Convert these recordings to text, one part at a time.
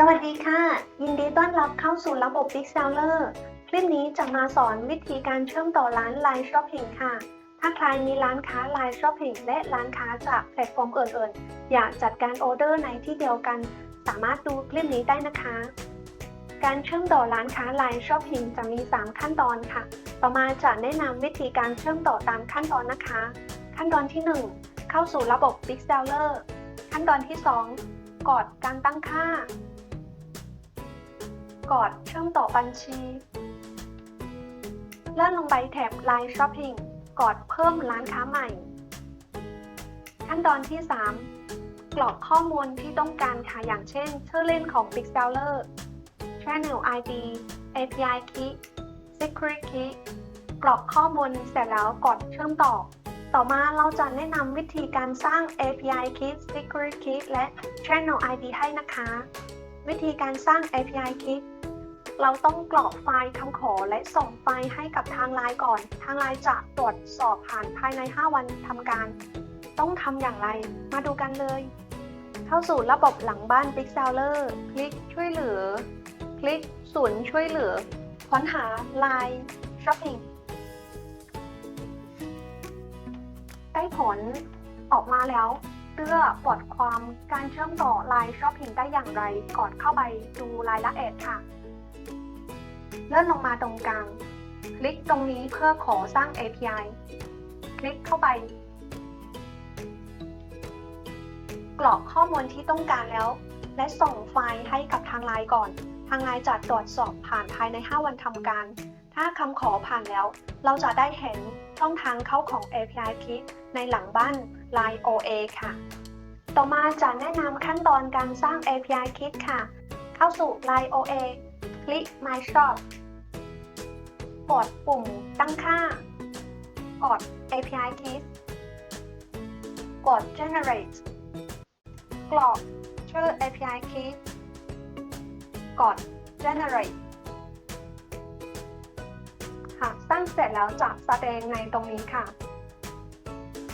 สวัสดีค่ะ ยินดีต้อนรับเข้าสู่ระบบ Big Seller คลิปนี้จะมาสอนวิธีการเชื่อมต่อร้าน Line Shopping ค่ะ ถ้าใครมีร้านค้า Line Shopping และร้านค้าจากแพลตฟอร์มอื่นๆ อยากจัดการออเดอร์ในที่เดียวกัน สามารถดูคลิปนี้ได้นะคะ การเชื่อมต่อร้านค้า Line Shopping จะมี 3 ขั้นตอนค่ะ ต่อมาจะแนะนำวิธีการเชื่อมต่อตามขั้นตอนนะคะ ขั้นตอนที่ 1 เข้าสู่ระบบ Big Seller ขั้นตอนที่ 2 กดการตั้งค่า กดเชื่อมต่อบัญชี เลื่อนลงไปแถบ Line Shopping กดเพิ่มร้านค้าใหม่ ขั้นตอนที่ 3 กรอกข้อมูลที่ต้องการค่ะอย่างเช่น ชื่อเล่นของ Big Seller Channel ID API Key Secret Key กรอกข้อมูลเสร็จแล้วกดเชื่อมต่อ ต่อมาเราจะแนะนำวิธีการสร้าง API Key Secret Key และ Channel ID ให้นะคะ วิธีการสร้าง API Key เราต้องกรอกไฟล์คำขอและส่งไฟล์ให้กับทางไลน์ก่อน ทางไลน์จะตรวจสอบผ่านภายใน 5 วันทำการ ต้องทำอย่างไร มาดูกันเลย เข้าสู่ระบบหลังบ้าน Big Seller คลิกช่วยเหลือ คลิกศูนย์ช่วยเหลือ ค้นหา Line Shopping ได้ผลออกมาแล้วเลือกบทความการเชื่อมต่อ Line Shopping ได้อย่างไร ก่อนเข้าไปดูรายละเอียดค่ะ เลื่อนลงมาตรงกลาง คลิกตรงนี้เพื่อขอสร้าง API คลิกเข้าไป กรอกข้อมูลที่ต้องการแล้ว และส่งไฟล์ให้กับทางไลน์ก่อน ทางไลน์จะตรวจสอบผ่านภายใน 5 วันทำการ ถ้าคำขอผ่านแล้ว เราจะได้เห็นช่องทางเข้าของ API Kit ในหลังบ้าน Line OA ค่ะ ต่อมาจะแนะนำขั้นตอนการสร้าง API Kit ค่ะ เข้าสู่ Line OA คลิก My Shop กดปุ่มตั้งค่า กด API Kit กด Generate กรอกชื่อ API Key กด Generate หากสร้างเสร็จแล้วจะแสดงในตรงนี้ค่ะ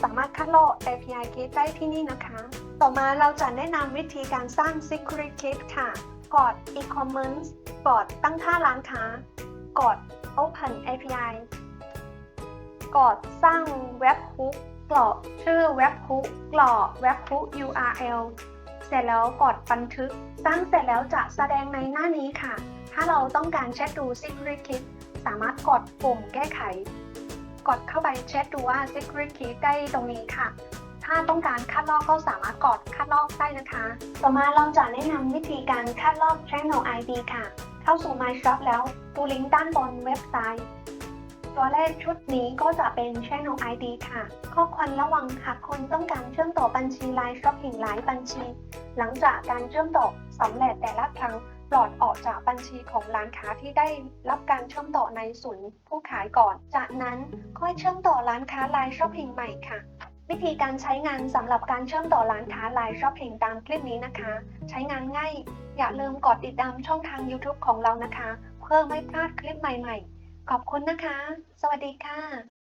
สามารถคัดลอก API Key ได้ที่นี่นะคะ ต่อมาเราจะแนะนำวิธีการสร้าง Secret Key ค่ะ กด E-commerce กดตั้งค่าร้านค้ากด Open API กดสร้างเว็บฮุกกรอกชื่อเว็บฮุกกรอกเว็บฮุก URL เสร็จแล้วกดบันทึก สร้างเสร็จแล้วจะแสดงในหน้านี้ค่ะ ถ้าเราต้องการเช็คดู Secret Key สามารถกดปุ่มแก้ไข กดเข้าไปเช็คดูว่า Secret Key ได้ตรงนี้ค่ะ ถ้าต้องการคัดลอกก็สามารถกดคัดลอกได้นะคะ ต่อมาเราจะแนะนำวิธีการคัดลอก Channel ID ค่ะ เข้าสู่ My Shop แล้วดูลิงก์ด้านบนเว็บไซต์ ตัวเลขชุดนี้ก็จะเป็น Channel ID ค่ะ ข้อควรระวังหากคุณต้องการเชื่อมต่อบัญชี Line Shopping หลายบัญชี หลังจากการเชื่อมต่อสำเร็จแต่ละครั้งปลอดออกจากบัญชีของร้านค้าที่ได้รับการเชื่อมต่อในศูนย์ผู้ขายก่อน จากนั้นค่อยเชื่อมต่อร้านค้า Line Shopping ใหม่ค่ะ วิธีการใช้งานสำหรับการเชื่อมต่อร้านค้าไลน์ช้อปปิ้งตามคลิปนี้นะคะ ใช้งานง่าย อย่าลืมกดติดตามช่องทาง YouTube ของเรานะคะ เพื่อไม่พลาดคลิปใหม่ๆ ขอบคุณนะคะ สวัสดีค่ะ